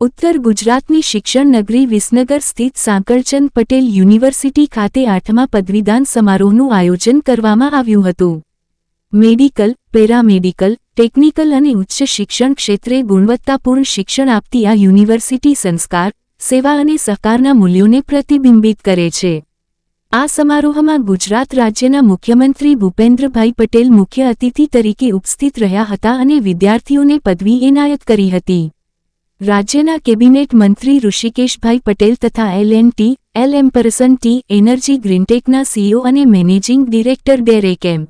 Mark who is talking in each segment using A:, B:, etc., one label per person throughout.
A: ઉત્તર ગુજરાતની શિક્ષણ નગરી વિસનગર સ્થિત સાંકળચંદ પટેલ યુનિવર્સિટી ખાતે આઠમા પદવીદાન સમારોહનું આયોજન કરવામાં આવ્યું હતું. મેડિકલ, પેરામેડિકલ, ટેકનિકલ અને ઉચ્ચ શિક્ષણ ક્ષેત્રે ગુણવત્તાપૂર્ણ શિક્ષણ આપતી આ યુનિવર્સિટી સંસ્કાર, સેવા અને સહકારના મૂલ્યોને પ્રતિબિંબિત કરે છે. આ સમારોહમાં ગુજરાત રાજ્યના મુખ્યમંત્રી ભૂપેન્દ્રભાઈ પટેલ મુખ્ય અતિથિ તરીકે ઉપસ્થિત રહ્યા હતા અને વિદ્યાર્થીઓને પદવી એનાયત કરી હતી. રાજ્યના કેબિનેટ મંત્રી ઋષિકેશભાઈ પટેલ તથા L N T L ampersand T energy ગ્રીનટેકના CEO અને managing director Derek M.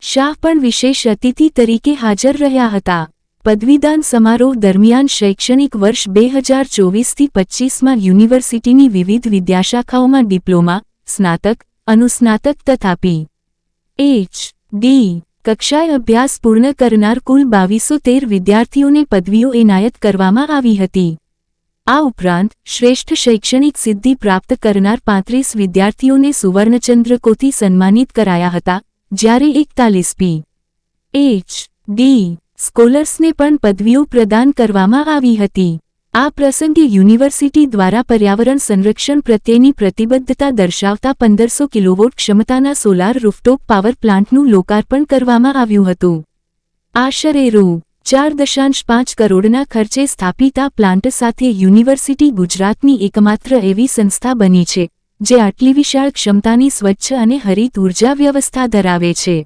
A: Shah પણ વિશેષ અતિથિ તરીકે હાજર રહ્યા હતા. પદવીદાન સમારોહ દરમિયાન શૈક્ષણિક વર્ષ બે હજાર ચોવીસથી પચ્ચીસમાં યુનિવર્સિટીની વિવિધ વિદ્યાશાખાઓમાં ડિપ્લોમા, સ્નાતક, અનુસ્નાતક તથા પી. એચ. ડી. કક્ષાએ અભ્યાસ પૂર્ણ કરનાર કુલ બાવીસો તેર વિદ્યાર્થીઓને પદવીઓ એનાયત કરવામાં આવી હતી. આ ઉપરાંત, શ્રેષ્ઠ શૈક્ષણિક સિદ્ધિ પ્રાપ્ત કરનાર પાંત્રીસ વિદ્યાર્થીઓને સુવર્ણચંદ્રકોથી સન્માનિત કરાયા હતા, જ્યારે એકતાલીસ પી. એચ. ડી. સ્કોલર્સને પણ પદવીઓ પ્રદાન કરવામાં આવી હતી. આ પ્રસંગે યુનિવર્સિટી દ્વારા પર્યાવરણ સંરક્ષણ પ્રત્યેની પ્રતિબદ્ધતા દર્શાવતા પંદરસો કિલોવોટ ક્ષમતાના સોલાર રૂફટોપ પાવર પ્લાન્ટનું લોકાર્પણ કરવામાં આવ્યું હતું. આશરે રૂ. ચાર દશાંશ પાંચ કરોડના ખર્ચે સ્થાપિત આ પ્લાન્ટ સાથે યુનિવર્સિટી ગુજરાતની એકમાત્ર એવી સંસ્થા બની છે, જે આટલી વિશાળ ક્ષમતાની સ્વચ્છ અને હરિત ઊર્જા વ્યવસ્થા ધરાવે છે.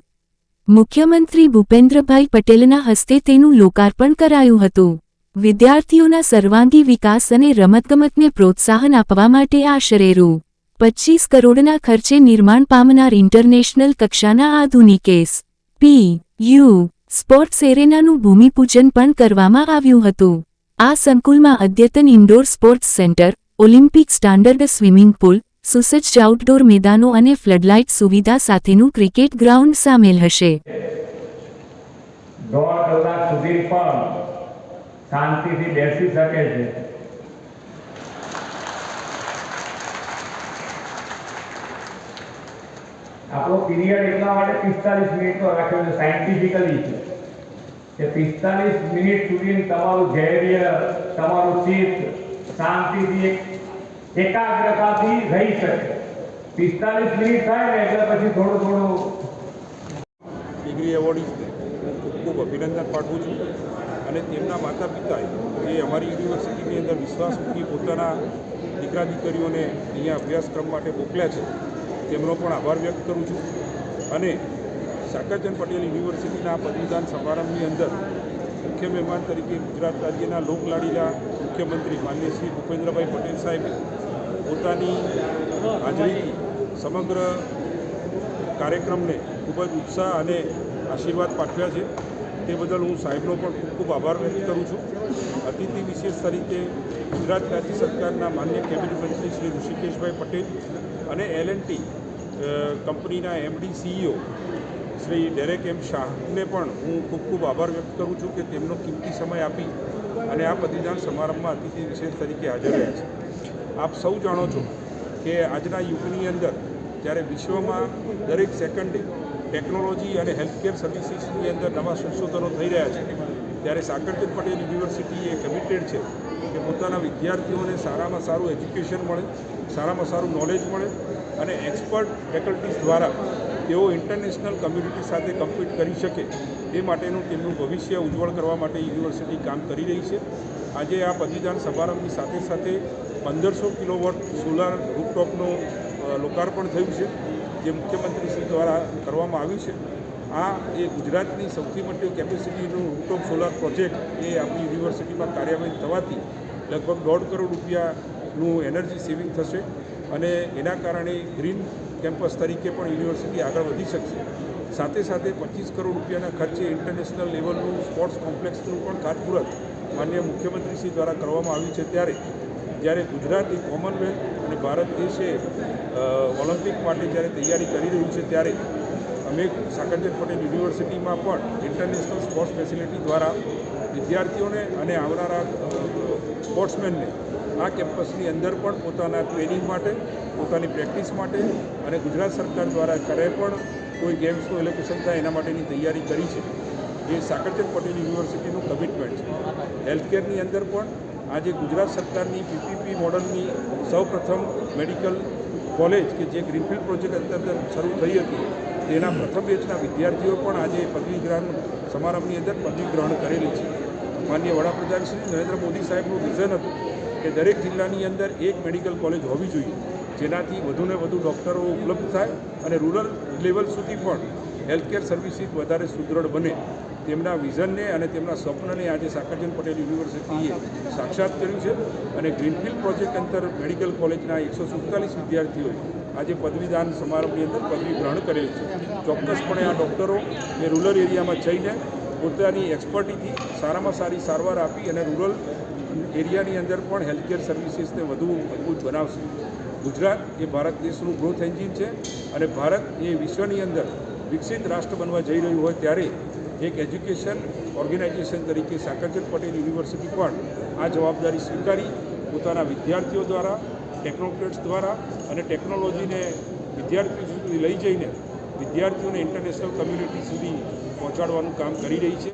A: મુખ્યમંત્રી ભૂપેન્દ્રભાઈ પટેલના હસ્તે તેનું લોકાર્પણ કરાયું હતું. વિદ્યાર્થીઓના સર્વાંગી વિકાસ અને રમતગમતને પ્રોત્સાહન આપવા માટે આશરે રૂ. પચ્ચીસ કરોડના ખર્ચે નિર્માણ પામનાર ઇન્ટરનેશનલ કક્ષાના આધુનિક એસ. પી. યુ. સ્પોર્ટ્સ એરેનાનું ભૂમિપૂજન પણ કરવામાં આવ્યું હતું. આ સંકુલમાં અદ્યતન indoor sports centre, Olympic standard swimming pool, સુસજ્જ આઉટડોર મેદાનો અને ફ્લડલાઇટ સુવિધા સાથેનું ક્રિકેટ ગ્રાઉન્ડ સામેલ હશે.
B: દોઢ કલાક સુધી પણ શાંતિથી બેસી શકે છે. આપણો પીરિયડ એટલા માટે પિસ્તાલીસ મિનિટનો રાખ્યો છે સાયન્ટિફિકલી છે. કે પિસ્તાલીસ મિનિટ સુધી તમારું ધૈર્ય, તમારું ચિત્ત શાંતિથી એકાગ્રતાથી રહી શકે. પિસ્તાલીસ મિનિટ થાય ને એટલે પછી થોડું થોડું
C: ડિગ્રી એવોર્ડ ખૂબ ખૂબ અભિનંદન પાઠવું છું. અને તેમના માતા પિતાએ જે અમારી યુનિવર્સિટીની અંદર વિશ્વાસ મૂકી પોતાના દીકરા દીકરીઓને અહીંયા અભ્યાસક્રમ માટે મોકલ્યા છે, તેમનો પણ આભાર વ્યક્ત કરું છું. અને સાકરચંદ પટેલ યુનિવર્સિટીના પદવીદાન સમારંભની અંદર મુખ્ય મહેમાન તરીકે ગુજરાત રાજ્યના લોકલાડીલા મુખ્યમંત્રી માન્ય શ્રી ભૂપેન્દ્રભાઈ પટેલ સાહેબે પોતાની હાજરીથી સમગ્ર કાર્યક્રમને ખૂબ જ ઉત્સાહ અને આશીર્વાદ પાઠવ્યા છે. તે બદલ હું સાહેબનો પણ ખૂબ ખૂબ આભાર વ્યક્ત કરું છું. અતિથિ વિશેષ તરીકે ગુજરાત રાજ્ય સરકારના માન્ય કેબિનેટ મંત્રી શ્રી ઋષિકેશભાઈ પટેલ અને એલ કંપનીના MD CEO Shri Derek M શાહને પણ હું ખૂબ ખૂબ આભાર વ્યક્ત કરું છું કે તેમનો કિંમતી સમય આપી અને આ પદવીદાન સમારંભમાં અતિથિ વિશેષ તરીકે હાજર રહ્યા છે. આપ સૌ જાણો છો કે આજના યુગની અંદર જ્યારે વિશ્વમાં દરેક સેકન્ડે ટેકનોલોજી અને હેલ્થકેર સર્વિસીસની અંદર નવા સંશોધનો થઈ રહ્યા છે. ત્યારે સાકરચંદ પટેલ યુનિવર્સિટી એ કમિટેડ છે કે પોતાના વિદ્યાર્થીઓને સારામાં સારું એજ્યુકેશન મળે, સારામાં સારું નોલેજ મળે અને એક્સપર્ટ ફેકલ્ટીઝ દ્વારા તેઓ ઇન્ટરનેશનલ કમ્યુનિટી સાથે કમ્પીટ કરી શકે એ માટેનું તેમનું ભવિષ્ય ઉજ્જવળ કરવા માટે યુનિવર્સિટી કામ કરી રહી છે. આજે આ પદવીદાન સમારંભની સાથે સાથે પંદરસો કિલોવોટ સોલાર રૂપટોપનું લોકાર્પણ થયું છે. જે મુખ્યમંત્રીશ્રી દ્વારા કરવામાં આવ્યું છે, આ એ ગુજરાતની સૌથી મોટી કેપેસિટીનું રૂપટોપ સોલાર પ્રોજેક્ટ એ આપણી યુનિવર્સિટીમાં કાર્યવાહી થવાથી લગભગ દોઢ કરોડ રૂપિયાનું એનર્જી સેવિંગ થશે અને એના કારણે ગ્રીન કેમ્પસ તરીકે પણ યુનિવર્સિટી આગળ વધી શકશે. સાથે સાથે પચીસ કરોડ રૂપિયાના ખર્ચે ઇન્ટરનેશનલ લેવલનું સ્પોર્ટ્સ કોમ્પ્લેક્સનું પણ ખાતમુહૂર્ત માન્ય મુખ્યમંત્રીશ્રી દ્વારા કરવામાં આવ્યું છે ત્યારે જ્યારે ગુજરાત એ કોમનવેલ્થ અને ભારત દેશે ઓલિમ્પિક માટે જ્યારે તૈયારી કરી રહ્યું છે ત્યારે અમે સાકરચંદ પટેલ યુનિવર્સિટીમાં પણ ઇન્ટરનેશનલ સ્પોર્ટ્સ ફેસિલિટી દ્વારા વિદ્યાર્થીઓને અને આવનારા સ્પોર્ટ્સમેનને આ કેમ્પસની અંદર પણ પોતાના ટ્રેનિંગ માટે, પોતાની પ્રેક્ટિસ માટે અને ગુજરાત સરકાર દ્વારા કરે પણ કોઈ ગેમ્સનું એલોકેશન થાય એના માટેની તૈયારી કરી છે. એ સાકરચંદ પટેલ યુનિવર્સિટીનું કમિટમેન્ટ છે. હેલ્થકેરની અંદર પણ આજે ગુજરાત સરકારની પીપીપી મોડલની સૌપ્રથમ મેડિકલ કોલેજ કે જે ગ્રીનફિલ્ડ પ્રોજેક્ટ અંતર્ગત શરૂ થઈ હતી, તેના પ્રથમ બેચના વિદ્યાર્થીઓ પણ આજે પદવી ગ્રહણ સમારંભની અંદર પદવી ગ્રહણ કરેલી છે. માન્ય વડાપ્રધાન શ્રી નરેન્દ્ર મોદી સાહેબનું વિઝન હતું કે દરેક જિલ્લાની અંદર એક મેડિકલ કોલેજ હોવી જોઈએ, જેનાથી વધુને વધુ ડૉક્ટરો ઉપલબ્ધ થાય અને રૂરલ લેવલ સુધી પણ હેલ્થકેર સર્વિસીસ વધારે સુદૃઢ બને તેમના વિઝનને અને તેમના સ્વપ્નને આજે સાકરચંદ પટેલ યુનિવર્સિટીએ સાક્ષાત કર્યું છે અને ગ્રીનફિલ્ડ પ્રોજેક્ટ અંતર મેડિકલ કોલેજના એકસો સુડતાલીસ વિદ્યાર્થીઓએ આજે પદવીદાન સમારંભની અંદર પદવી ગ્રહણ કરેલી છે. ચોક્કસપણે આ ડૉક્ટરો એ રૂરલ એરિયામાં જઈને પોતાની એક્સપર્ટીથી સારામાં સારી સારવાર આપી અને રૂરલ એરિયાની અંદર પણ હેલ્થકેર સર્વિસીસને વધુ મજબૂત બનાવશે. ગુજરાત એ ભારત દેશનું ગ્રોથ એન્જિન છે અને ભારત એ વિશ્વની અંદર વિકસિત રાષ્ટ્ર બનવા જઈ રહ્યું હોય ત્યારે એક એજ્યુકેશન ઓર્ગેનાઇઝેશન તરીકે સાકરચંદ પટેલ યુનિવર્સિટી પણ આ જવાબદારી સ્વીકારી પોતાના વિદ્યાર્થીઓ દ્વારા ટેકનોક્રેટ્સ દ્વારા અને ટેકનોલોજીને વિદ્યાર્થીઓ સુધી લઈ જઈને વિદ્યાર્થીઓને ઇન્ટરનેશનલ કમ્યુનિટી સુધી પહોંચાડવાનું કામ કરી રહી છે.